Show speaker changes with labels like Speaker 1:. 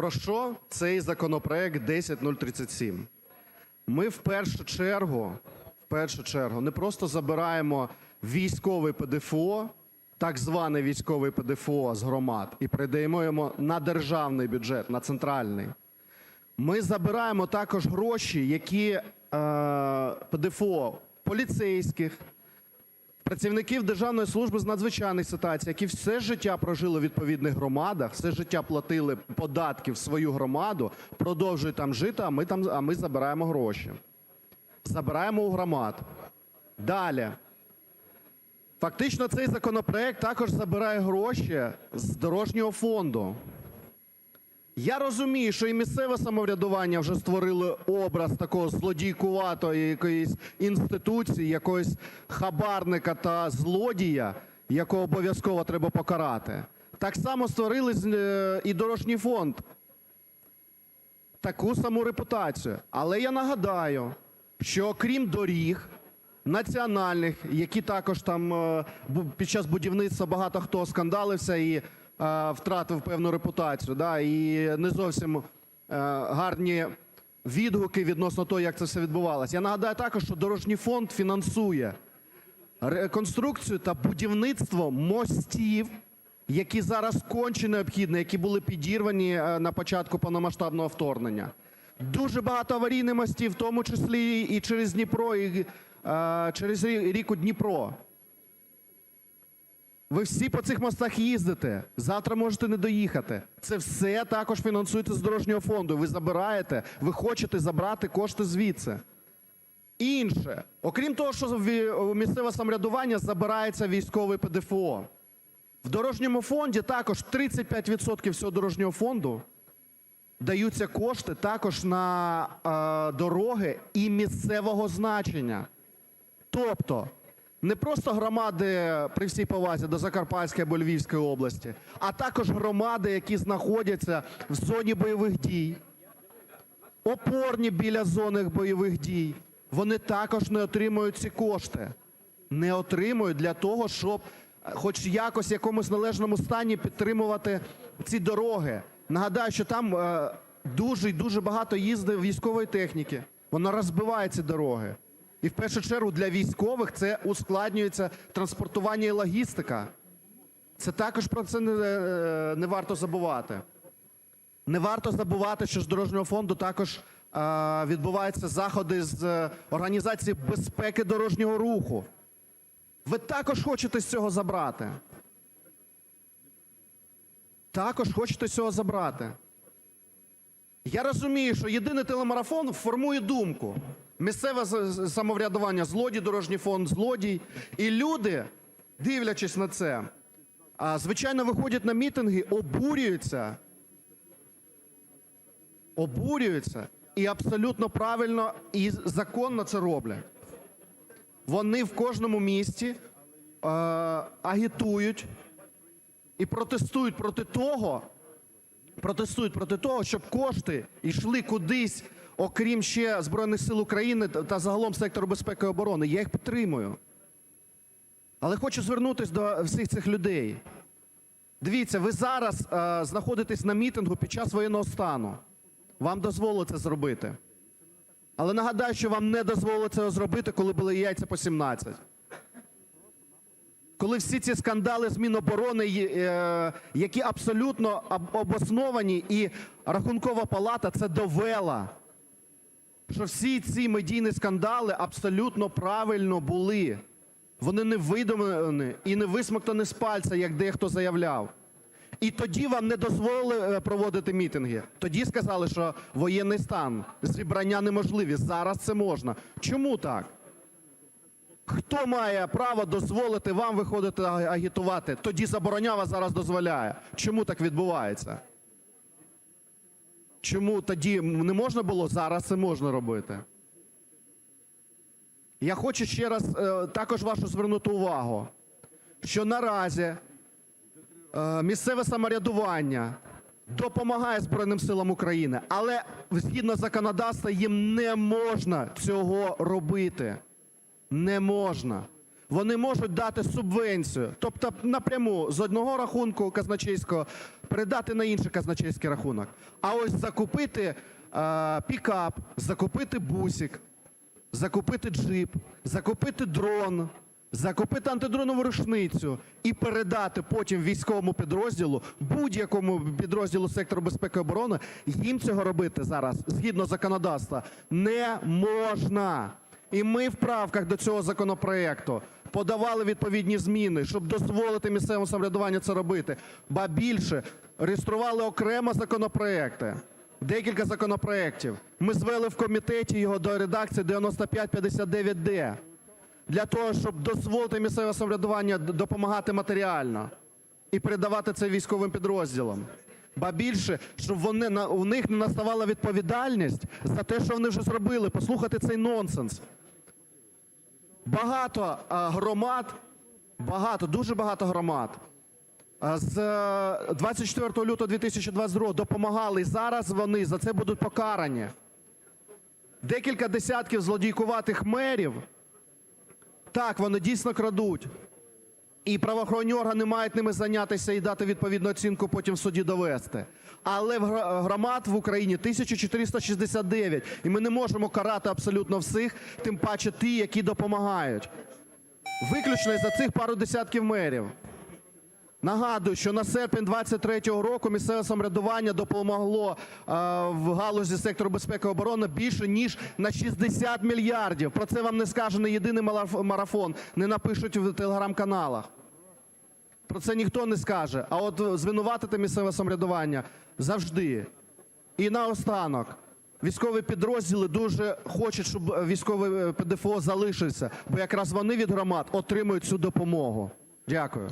Speaker 1: Про що цей законопроект 10037? Ми в першу чергу, в першу чергу не просто забираємо військовий ПДФО, так званий військовий ПДФО з громад і передаємо на державний бюджет, на центральний. Ми забираємо також гроші, які е, ПДФО поліцейських, працівників Державної служби з надзвичайних ситуацій, які все життя прожили в відповідних громадах, все життя платили податки в свою громаду, продовжують там жити, а ми, там, а ми забираємо гроші. Забираємо у громад. Далі. Фактично, цей законопроект також забирає гроші з дорожнього фонду. Я розумію, що і місцеве самоврядування вже створили образ такого злодійкуватої якоїсь інституції, якогось хабарника та злодія, якого обов'язково треба покарати. Так само створили е, і дорожній фонд. Таку саму репутацію. Але я нагадаю, що окрім доріг національних, які також там е, під час будівництва багато хто скандалився і втратив певну репутацію, да, і не зовсім е, гарні відгуки відносно того, як це все відбувалося. Я нагадаю також, що дорожній фонд фінансує реконструкцію та будівництво мостів, які зараз конче необхідні, які були підірвані е, на початку повномасштабного вторгнення. Дуже багато аварійних мостів, в тому числі і через Дніпро, і е, через ріку Дніпро. Ви всі по цих мостах їздите. Завтра можете не доїхати. Це все також фінансується з дорожнього фонду. Ви забираєте, ви хочете забрати кошти звідси. Інше, окрім того, що місцеве самоврядування забирається військовий ПДФО. В дорожньому фонді також 35% всього дорожнього фонду даються кошти також на е, дороги і місцевого значення. Тобто не просто громади при всій повазі до Закарпатської або Львівської області, а також громади, які знаходяться в зоні бойових дій, опорні біля зони бойових дій, вони також не отримують ці кошти. Не отримують для того, щоб е, хоч якось в якомусь належному стані підтримувати ці дороги. Нагадаю, що там е, дуже і дуже багато їздить військової техніки. Вона розбиває ці дороги. І в першу чергу для військових це ускладнюється транспортування і логістика. Це також про це не, е, варто забувати. Не варто забувати, що з дорожнього фонду також е, відбуваються заходи з е, організації безпеки дорожнього руху. Ви також хочете з цього забрати. Також хочете з цього забрати. Я розумію, що єдиний телемарафон формує думку. Місцеве самоврядування злодій, дорожній фонд злодій. І люди, дивлячись на це, звичайно, виходять на мітинги, обурюються обурюються і абсолютно правильно і законно це роблять. Вони в кожному місті е, агітують і протестують проти того, протестують проти того, щоб кошти йшли кудись, окрім ще Збройних сил України та загалом сектору безпеки і оборони. Я їх підтримую. Але хочу звернутися до всіх цих людей. Дивіться, ви зараз е, знаходитесь на мітингу під час воєнного стану. Вам дозволили це зробити. Але нагадаю, що вам не дозволили це зробити, коли були яйця по 17. Коли всі ці скандали з Міноборони, е, які абсолютно обосновані, і Рахункова палата це довела, що всі ці медійні скандали абсолютно правильно були. Вони не видумані і не висмоктані з пальця, як дехто заявляв. І тоді вам не дозволили е, проводити мітинги. Тоді сказали, що воєнний стан, зібрання неможливі. Зараз це можна. Чому так? Хто має право дозволити вам виходити агітувати? Тоді забороняв, а зараз дозволяє. Чому так відбувається? Чому тоді не можна було, зараз це можна робити? Я хочу ще раз е, також вашу звернути увагу, що наразі е, місцеве самоврядування допомагає Збройним силам України, але згідно законодавства їм не можна цього робити. Не можна. Вони можуть дати субвенцію, тобто напряму з одного рахунку казначейського передати на інший казначейський рахунок. А ось закупити е, пікап, закупити бусик, закупити джип, закупити дрон, закупити антидронову рушницю і передати потім військовому підрозділу, будь-якому підрозділу сектору безпеки і оборони, їм цього робити зараз, згідно законодавства, не можна. І ми в правках до цього законопроекту подавали відповідні зміни, щоб дозволити місцевому самоврядуванню це робити. Ба більше, реєстрували окремо законопроекти. Декілька законопроєктів. Ми звели в комітеті його до редакції 9559-д для того, щоб дозволити місцевому самоврядуванню допомагати матеріально і передавати це військовим підрозділам. Ба більше, щоб вони у них не наставала відповідальність за те, що вони вже зробили. Послухайте цей нонсенс. Багато громад, багато, дуже багато громад з е, 24 лютого 2022 допомагали, зараз вони за це будуть покарані. Декілька десятків злодійкуватих мерів, так, вони дійсно крадуть. І правоохоронні органи мають ними зайнятися і дати відповідну оцінку, потім в суді довести. Але в громад в Україні 1469, і ми не можемо карати абсолютно всіх, тим паче ті, які допомагають. Виключно за цих пару десятків мерів. Нагадую, що на серпень 23-го року місцеве самоврядування допомогло е, в галузі сектору безпеки і оборони більше ніж на 60 мільярдів. Про це вам не скаже не єдиний мараф- марафон, не напишуть в телеграм-каналах. Про це ніхто не скаже. А от звинуватити місцеве самоврядування завжди. І наостанок. Військові підрозділи дуже хочуть, щоб військовий е, ПДФО залишився, бо якраз вони від громад отримують цю допомогу. Дякую.